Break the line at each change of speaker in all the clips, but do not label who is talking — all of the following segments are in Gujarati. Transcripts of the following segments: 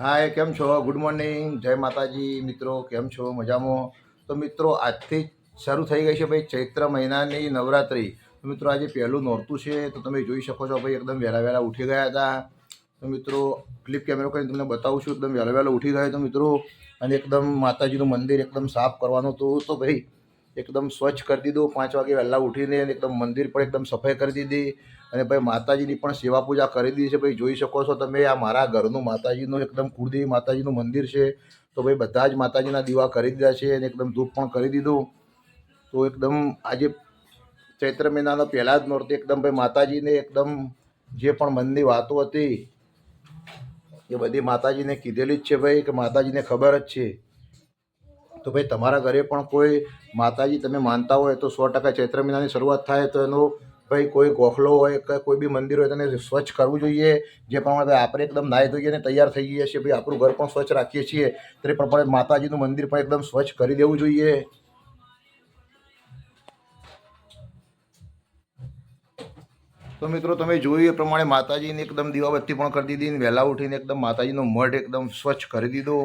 હાય, કેમ છો? ગુડ મોર્નિંગ જય માતાજી. મિત્રો, કેમ છો? મજામાં? તો મિત્રો, આજથી શરૂ થઈ ગઈ છે ભાઈ ચૈત્ર મહિનાની નવરાત્રિ. તો મિત્રો, આજે પહેલું નોરતું છે, તો તમે જોઈ શકો છો ભાઈ એકદમ વહેલા વહેલા ઉઠી ગયા હતા. તો મિત્રો ક્લિપ કેમેરો કરીને તમને બતાવું છું, એકદમ વહેલા વહેલા ઉઠી ગયા તો મિત્રો. અને એકદમ માતાજીનું મંદિર એકદમ સાફ કરવાનું હતું. તો ભાઈ, એકદમ સ્વચ્છ કરી દીધું. પાંચ વાગે વહેલા ઉઠીને એકદમ મંદિર પણ એકદમ સફાઈ કરી દીધી. અને ભાઈ માતાજીની પણ સેવા પૂજા કરી દીધી છે. ભાઈ જોઈ શકો છો તમે, આ મારા ઘરનું માતાજીનું એકદમ કુળદેવી માતાજીનું મંદિર છે. તો ભાઈ બધા જ માતાજીના દીવા કરી દીધા છે અને એકદમ ધૂપ પણ કરી દીધું. તો એકદમ આજે ચૈત્ર મહિનાનો પહેલાં જ નોરતે એકદમ ભાઈ માતાજીને એકદમ જે પણ મનની વાતો હતી, એ બધી માતાજીને કીધેલી જ છે ભાઈ કે માતાજીને ખબર જ છે. તો ભાઈ તમારા ઘરે પણ કોઈ માતાજી તમે માનતા હોય તો સો ટકા ચૈત્ર મહિનાની શરૂઆત થાય તો એનો ભાઈ, કોઈ ગોખલો હોય કે કોઈ બી મંદિર હોય, તેને સ્વચ્છ કરવું જોઈએ. જે પ્રમાણે આપણે એકદમ નાહી ધોઈએ ને તૈયાર થઈ જઈએ છીએ. ભાઈ, આપણું ઘર પણ સ્વચ્છ રાખીએ છીએ. તે પ્રમાણે માતાજીનું મંદિર પણ એકદમ સ્વચ્છ કરી દેવું જોઈએ. તો મિત્રો, તમે જોયું એ પ્રમાણે માતાજીને એકદમ દીવાબત્તી પણ કરી દીધી વહેલા ઉઠીને એકદમ માતાજીનો મઢ એકદમ સ્વચ્છ કરી દીધો.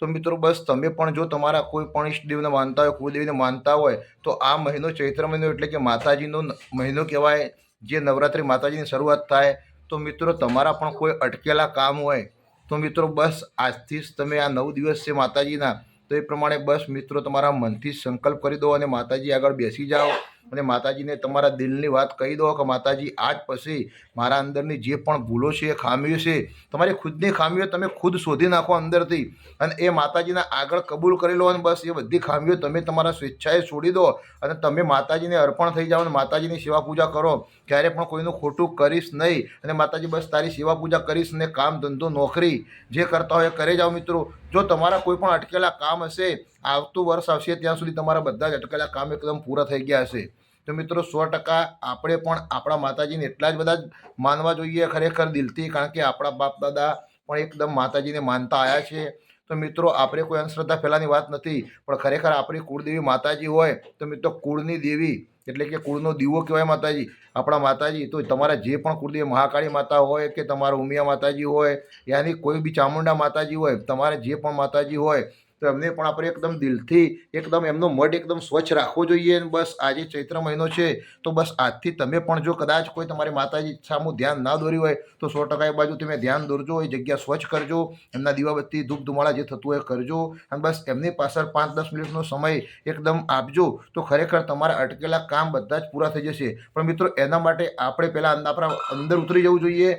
તો મિત્રો બસ તમે પણ જો તમારા કોઈ પણ ઈષ્ટદેવને માનતા હોય કુળદેવીને માનતા હોય, તો આ મહિનો ચૈત્ર મહિનો એટલે કે માતાજીનો મહિનો કહેવાય, જે નવરાત્રિ માતાજીની શરૂઆત થાય, તો મિત્રો તમારા પણ કોઈ અટકેલા કામ હોય, તો મિત્રો બસ આજથી જ તમે આ નવ દિવસ છે માતાજીના, તો એ પ્રમાણે બસ મિત્રો તમારા મનથી સંકલ્પ કરી દો અને માતાજી આગળ બેસી જાઓ. અને માતાજીને તમારા દિલની વાત કહી દો કે માતાજી, આજ પછી મારા અંદરની જે પણ ભૂલો છે, ખામીઓ છે, તમારી ખુદની ખામીઓ તમે ખુદ શોધી નાખો અંદરથી. અને એ માતાજીના આગળ કબૂલ કરી લો અને બસ એ બધી ખામીઓ તમે તમારા સ્વેચ્છાએ છોડી દો અને તમે માતાજીને અર્પણ થઈ જાઓ અને માતાજીની સેવા પૂજા કરો. ક્યારે પણ કોઈનું ખોટું કરીશ નહીં અને માતાજી બસ તારી સેવા પૂજા કરીશ ને કામ ધંધો નોકરી જે કરતા હોય કરે જાઓ મિત્રો. જો તમારા કોઈ પણ અટકેલા કામ હશે, આવતું વર્ષ આવશે, ત્યાં સુધી તમારા બધા જ અટકેલા કામ એકદમ પૂરા થઈ ગયા હશે. તો મિત્રો સો ટકા આપણે પણ આપણા માતાજીને એટલા જ બધા જ માનવા જોઈએ ખરેખર દિલથી, કારણ કે આપણા બાપ દાદા પણ એકદમ માતાજીને માનતા આવ્યા છે. તો મિત્રો, આપણે કોઈ અંધશ્રદ્ધા ફેલાની વાત નથી, પણ ખરેખર આપણી કુળદેવી માતાજી હોય, તો મિત્રો કુળની દેવી, એટલે કે કુળનો દીવો કહેવાય માતાજી, આપણા માતાજી, તો તમારા જે પણ કુળદેવી મહાકાળી માતા હોય કે તમારા ઉમિયા માતાજી હોય, યાની કોઈ બી ચામુંડા માતાજી હોય, તમારે જે પણ માતાજી હોય તો એમને પણ આપણે એકદમ દિલથી, એકદમ એમનો મઢ એકદમ સ્વચ્છ રાખવો જોઈએ. અને બસ આજે ચૈત્ર મહિનો છે, તો બસ આજથી તમે પણ જો કદાચ કોઈ તમારી માતાજી સામું ધ્યાન ના દોર્યું હોય, તો સો ટકા એ બાજુ તમે ધ્યાન દોરજો, એ જગ્યા સ્વચ્છ કરજો, એમના દીવાબત્તી ધૂપ ધુમાળા જે થતું હોય કરજો, અને બસ એમની પાછળ પાંચ દસ મિનિટનો સમય એકદમ આપજો, તો ખરેખર તમારા અટકેલા કામ બધા જ પૂરા થઈ જશે. પણ મિત્રો, એના માટે આપણે પહેલાં આપણા અંદર ઉતરી જવું જોઈએ.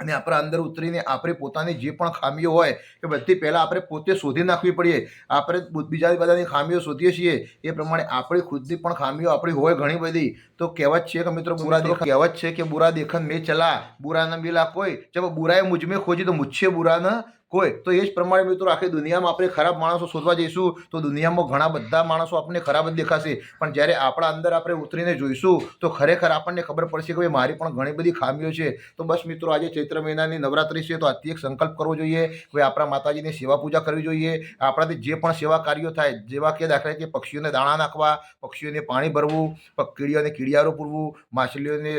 અને આપણા અંદર ઉતરીને આપણે પોતાની જે પણ ખામીઓ હોય એ બધી પહેલાં આપણે પોતે શોધી નાખવી પડીએ. આપણે બીજા બધાની ખામીઓ શોધીએ છીએ. એ પ્રમાણે આપણી ખુદની પણ ખામીઓ આપણી હોય ઘણી બધી. તો કહેવત છે કે મિત્રો બુરા દેખ કહેવત છે કે બુરા દેખન મેં ચલા બુરા ન મિલા કોઈ. જબ બુરાએ મુજમે ખોજી તો મુજે બુરા ન કોઈ તો એ જ પ્રમાણે મિત્રો આખી દુનિયામાં આપણે ખરાબ માણસો શોધવા જઈશું, તો દુનિયામાં ઘણા બધા માણસો આપણને ખરાબ જ દેખાશે. પણ જ્યારે આપણા અંદર આપણે ઉતરીને જોઈશું, તો ખરેખર આપણને ખબર પડશે કે ભાઈ મારી પણ ઘણી બધી ખામીઓ છે. તો બસ મિત્રો, આજે ચૈત્ર મહિનાની નવરાત્રિ છે, તો આજથી એક સંકલ્પ કરવો જોઈએ કે આપણા માતાજીની સેવા પૂજા કરવી જોઈએ. આપણાથી જે પણ સેવા કાર્યો થાય, જેવા કે દાખલા કે પક્ષીઓને દાણા નાખવા, પક્ષીઓને પાણી ભરવું કીડીઓને કીડિયારો પૂરવું, માછલીઓને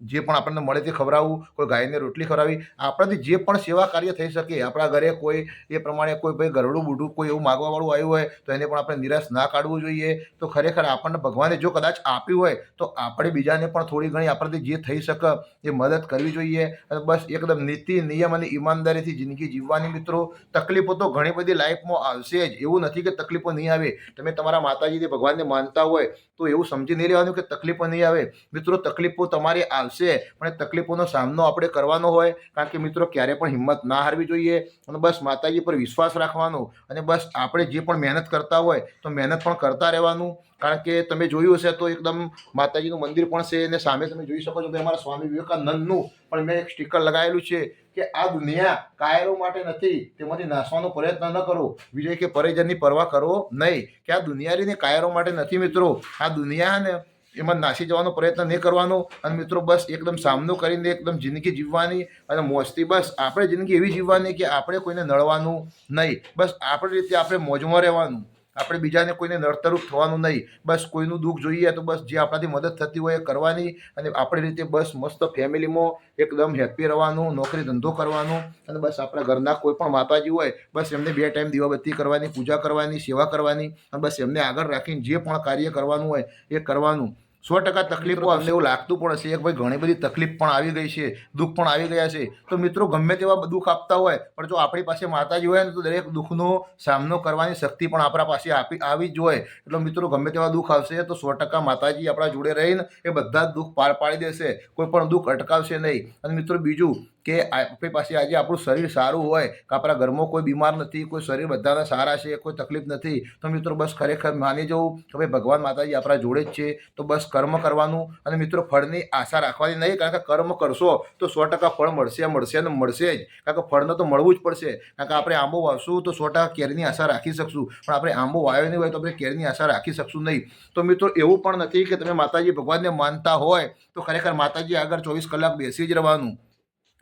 જે પણ આપણને મળે તે ખવડાવવું કોઈ ગાયને રોટલી ખવડાવી, આપણાથી જે પણ સેવા કાર્ય થઈ શકે, આપણા ઘરે કોઈ એ પ્રમાણે કોઈ ભાઈ ગરડું બુઢું કોઈ એવું માગવાવાળું આવ્યું હોય, તો એને પણ આપણે નિરાશ ના કાઢવું જોઈએ. તો ખરેખર આપણને ભગવાને જો કદાચ આપ્યું હોય, તો આપણે બીજાને પણ થોડી ઘણી આપણાથી જે થઈ શકે એ મદદ કરવી જોઈએ. અને બસ એકદમ નીતિ, નિયમ અને ઈમાનદારીથી જિંદગી જીવવાની મિત્રો. તકલીફો તો ઘણી બધી લાઈફમાં આવશે જ. એવું નથી કે તકલીફો નહીં આવે. તમે તમારા માતાજીથી ભગવાનને માનતા હોય, તો એવું સમજી નહીં લેવાનું કે તકલીફો નહીં આવે. મિત્રો, તકલીફો તમારી આવશે પણ એ તકલીફોનો સામનો આપણે કરવાનો હોય, કારણ કે મિત્રો ક્યારે પણ હિંમત ના હારવી જોઈએ અને બસ માતાજી પર વિશ્વાસ રાખવાનો અને બસ આપણે જે પણ મહેનત કરતા હોય તો મહેનત પણ કરતા રહેવાનું. કારણ કે તમે જોયું હશે તો એકદમ માતાજીનું મંદિર પણ છે અને સામે તમે જોઈ શકો છો કે અમારા સ્વામી વિવેકાનંદનું પણ મેં એક સ્ટીકર લગાવેલું છે કે આ દુનિયા કાયરો માટે નથી, તેમાંથી નાસવાનો પ્રયત્ન ન કરો, વિજય કે પરિજનની પરવા કરો નહીં. કે આ દુનિયાની કાયરો માટે નથી મિત્રો. આ દુનિયા ને એમાં નાસી જવાનો પ્રયત્ન નહીં કરવાનો. અને મિત્રો, બસ એકદમ સામનો કરીને એકદમ જિંદગી જીવવાની અને મોજથી બસ આપણે જિંદગી એવી જીવવાની કે આપણે કોઈને નડવાનું નહીં. બસ આપણી રીતે આપણે મોજમાં રહેવાનું. આપણે બીજાને કોઈને નડતરૂપ થવાનું નહીં. બસ કોઈનું દુઃખ જોઈએ તો બસ જે આપણાથી મદદ થતી હોય એ કરવાની અને આપણી રીતે બસ મસ્ત ફેમિલીમાં એકદમ હેપી રહેવાનું, નોકરી ધંધો કરવાનું અને બસ આપણા ઘરના કોઈ પણ માતાજી હોય, બસ એમને બે ટાઈમ દીવાબત્તી કરવાની, પૂજા કરવાની, સેવા કરવાની અને બસ એમને આગળ રાખીને જે પણ કાર્ય કરવાનું હોય એ કરવાનું. સો ટકા તકલીફો આવશે એવું લાગતું પણ હશે. કે ભાઈ ઘણી બધી તકલીફ પણ આવી ગઈ છે દુઃખ પણ આવી ગયા છે. તો મિત્રો ગમે તેવા દુઃખ આપતા હોય પણ જો આપણી પાસે માતાજી હોય ને તો દરેક દુઃખનો સામનો કરવાની શક્તિ પણ આપણા પાસે આપી આવી જ હોય. એટલે મિત્રો ગમે તેવા દુઃખ આવશે તો સો ટકા માતાજી આપણા જોડે રહીને એ બધા જ દુઃખ પાર પાડી દેશે. કોઈ પણ દુઃખ અટકાવશે નહીં. અને મિત્રો બીજું કે આપણી પાસે આજે આપણું શરીર સારું હોય, કે આપણા ઘરમાં કોઈ બીમાર નથી, કોઈ શરીર બધાના સારા છે, કોઈ તકલીફ નથી, તો મિત્રો બસ ખરેખર માની જવું કે ભાઈ ભગવાન માતાજી આપણા જોડે જ છે, તો બસ કર્મ કરવાનું. અને મિત્રો ફળની આશા રાખવાની નહીં, કારણ કે કર્મ કરશો તો સો ટકા ફળ મળશે મળશે ને મળશે જ. કારણ કે ફળને તો મળવું જ પડશે. કારણ કે આપણે આંબો વાવશું તો સો ટકા કેરની આશા રાખી શકશું. પણ આપણે આંબો વાવ્યો નહીં હોય તો આપણે કેરની આશા રાખી શકશું નહીં. તો મિત્રો એવું પણ નથી કે તમે માતાજી ભગવાનને માનતા હોય, તો ખરેખર માતાજી આગળ ચોવીસ કલાક બેસી જ રહેવાનું.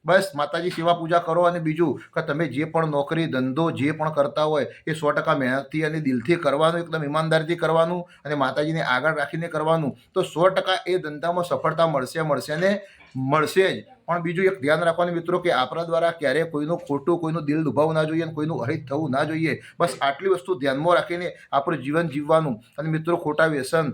બસ માતાજી સેવા પૂજા કરો અને બીજું કે તમે જે પણ નોકરી, ધંધો જે પણ કરતા હોય એ સો ટકા મહેનતથી અને દિલથી કરવાનું, એકદમ ઈમાનદારીથી કરવાનું અને માતાજીને આગળ રાખીને કરવાનું, તો સો ટકા એ ધંધામાં સફળતા મળશે મળશે ને મળશે જ. પણ બીજું એક ધ્યાન રાખવાનું મિત્રો કે આપણા દ્વારા ક્યારેય કોઈનું ખોટું, કોઈનું દિલ દુભાવવું ના જોઈએ અને કોઈનું અહિત થવું ના જોઈએ. બસ આટલી વસ્તુ ધ્યાનમાં રાખીને આપણું જીવન જીવવાનું. અને મિત્રો ખોટા વ્યસન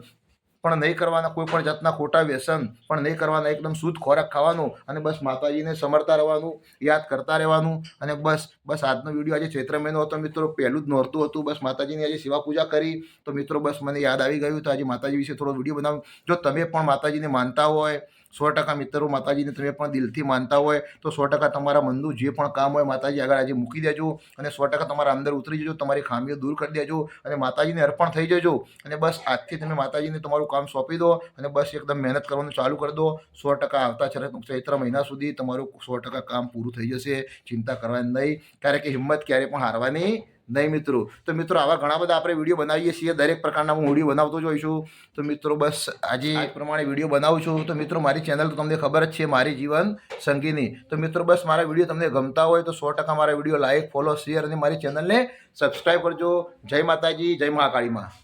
પણ નહીં કરવાના કોઈ પણ જાતના ખોટા વ્યસન, પણ નહીં કરવાના એકદમ શુદ્ધ ખોરાક ખાવાનો અને બસ માતાજીને સમરતા રહેવાનું, યાદ કરતા રહેવાનું અને બસ બસ આજનો વીડિયો આજે ચૈત્ર મહિનો હતો મિત્રો, પહેલું જ નોરતું હતું, બસ માતાજીની આજે સેવા પૂજા કરી. તો મિત્રો બસ મને યાદ આવી ગયું, તો આજે માતાજી વિશે થોડો વીડિયો બનાવું. જો તમે પણ માતાજીને માનતા હોય સો ટકા મિત્રો માતાજીને તમે પણ દિલથી માનતા હોય, તો સો ટકા તમારા મનનું જે પણ કામ હોય માતાજી આગળ આજે મૂકી દેજો અને સો ટકા તમારા અંદર ઉતરી જજો, તમારી ખામીઓ દૂર કરી દેજો અને માતાજીને અર્પણ થઈ જજો અને બસ આજથી તમે માતાજીને તમારું કામ સોંપી દો અને બસ એકદમ મહેનત કરવાનું ચાલુ કરી દો. સો ટકા આવતા ચૈત્ર મહિના સુધી તમારું સો ટકા કામ પૂરું થઈ જશે, ચિંતા કરવાની નહીં. કારણ કે હિંમત ક્યારે પણ હારવાની નહીં મિત્રો. તો મિત્રો આવા ઘણા બધા આપણે વીડિયો બનાવીએ છીએ. દરેક પ્રકારના હું વીડિયો બનાવતો જ હોઉં છું. તો મિત્રો બસ આજે આ પ્રમાણે વીડિયો બનાવું છું. તો મિત્રો મારી ચેનલ તો તમને ખબર જ છે મારી જીવન સંગીની. તો મિત્રો બસ મારા વીડિયો તમને ગમતા હોય તો સો ટકા મારા વીડિયો લાઇક ફોલો શેર અને મારી ચેનલને સબસ્ક્રાઈબ કરજો. જય માતાજી જય મહાકાળીમાં